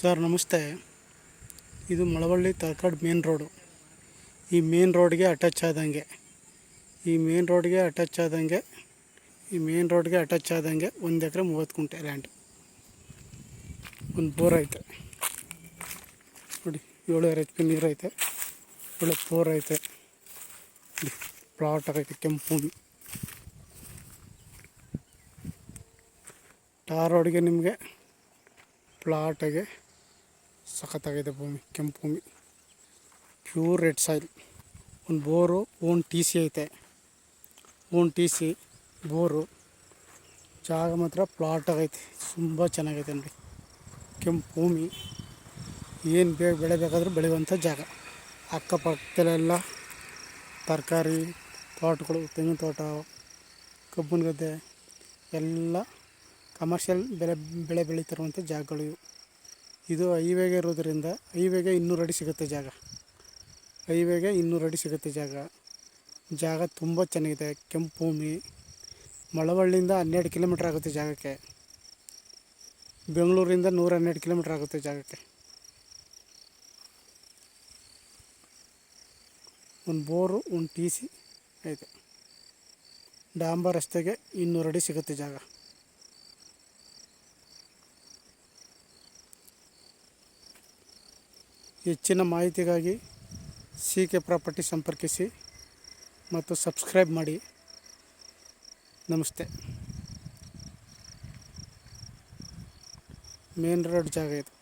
Sir, ನಮಸ್ತೆ. ಇದು Malavalli Talakadu main road. ಈ ಮೇನ್ ರೋಡ್ಗೆ ಅಟ್ಯಾಚ್ ಆದಂಗೆ, ಈ ಮೇನ್ ರೋಡ್ಗೆ ಅಟ್ಯಾಚ್ ಆದಂಗೆ, ಈ ಮೇನ್ ರೋಡ್ಗೆ ಅಟ್ಯಾಚ್ ಆದಂಗೆ ಒಂದು ಎಕರೆ ಮೂವತ್ತು ಕುಂಟೆ ಲ್ಯಾಂಡ್ ಒಂದು ಬೋರ್ ಐತೆ. ನೋಡಿ ಏಳುವರೆ ಎಚ್ ಪಿ ನೀರು ಐತೆ. ಒಳ್ಳೆ ಬೋರ್ ಐತೆ. ಪ್ಲಾಟ್ ಆಗೈತೆ, ಕೆಂಪು ಟಾರ್ ರೋಡ್ಗೆ ನಿಮಗೆ ಪ್ಲಾಟಾಗೆ ಸಖತ್ತಾಗಿದೆ ಭೂಮಿ, ಕೆಂಪು ಭೂಮಿ. ಪ್ಯೂರ್ ರೆಡ್ ಸಾಯಿಲ್ ಒಂದು ಬೋರು ಓನ್ ಟಿ ಸಿ ಐತೆ. Own T C bore. ಜಾಗ ಮಾತ್ರ ಪ್ಲಾಟ್ ಆಗೈತೆ ತುಂಬ ಚೆನ್ನಾಗೈತೆ ನೋಡಿ. ಕೆಂಪು ಭೂಮಿ. ಏನು ಬೇ ಬೆಳೆಬೇಕಾದ್ರೂ ಬೆಳೆಯುವಂಥ ಜಾಗ. ಅಕ್ಕಪಕ್ಕದಲ್ಲೆಲ್ಲ ತರಕಾರಿ, ತೋಟಗಳು, ತೆಂಗಿನ ತೋಟ, ಕಬ್ಬಿನ ಗದ್ದೆ, ಎಲ್ಲ ಕಮರ್ಷಿಯಲ್ ಬೆಳೆ ಬೆಳೆ ಬೆಳೀತಿರುವಂಥ ಜಾಗಗಳು ಇವು. ಇದು ಹೈವೇಗೆ ಇರೋದರಿಂದ ಹೈವೇಗೆ ಇನ್ನೂರು ಅಡಿ ಸಿಗುತ್ತೆ ಜಾಗ. ಹೈವೇಗೆ ಇನ್ನೂರು ಅಡಿ ಸಿಗುತ್ತೆ ಜಾಗ. ಜಾಗ ತುಂಬ ಚೆನ್ನಾಗಿದೆ. ಕೆಂಪು ಭೂಮಿ, ಮಳವಳ್ಳಿಯಿಂದ ಹನ್ನೆರಡು ಕಿಲೋಮೀಟ್ರ್ ಆಗುತ್ತೆ ಜಾಗಕ್ಕೆ. ಬೆಂಗಳೂರಿಂದ ನೂರ ಹನ್ನೆರಡು ಕಿಲೋಮೀಟ್ರ್ ಆಗುತ್ತೆ ಜಾಗಕ್ಕೆ. ಒಂದು ಬೋರು, ಒಂದು ಟಿ ಸಿ ಐತೆ ಡಾಂಬರ್ ರಸ್ತೆಗೆ ಇನ್ನೂರು ಅಡಿ ಸಿಗುತ್ತೆ ಜಾಗ. ಹೆಚ್ಚಿನ ಮಾಹಿತಿಗಾಗಿ ಸಿ ಕೆ ಪ್ರಾಪರ್ಟಿ ಸಂಪರ್ಕಿಸಿ ಮತ್ತು ಸಬ್ಸ್ಕ್ರೈಬ್ ಮಾಡಿ. ನಮಸ್ತೆ. ಮೇನ್ ರೋಡ್ ಜಾಗ ಇದು.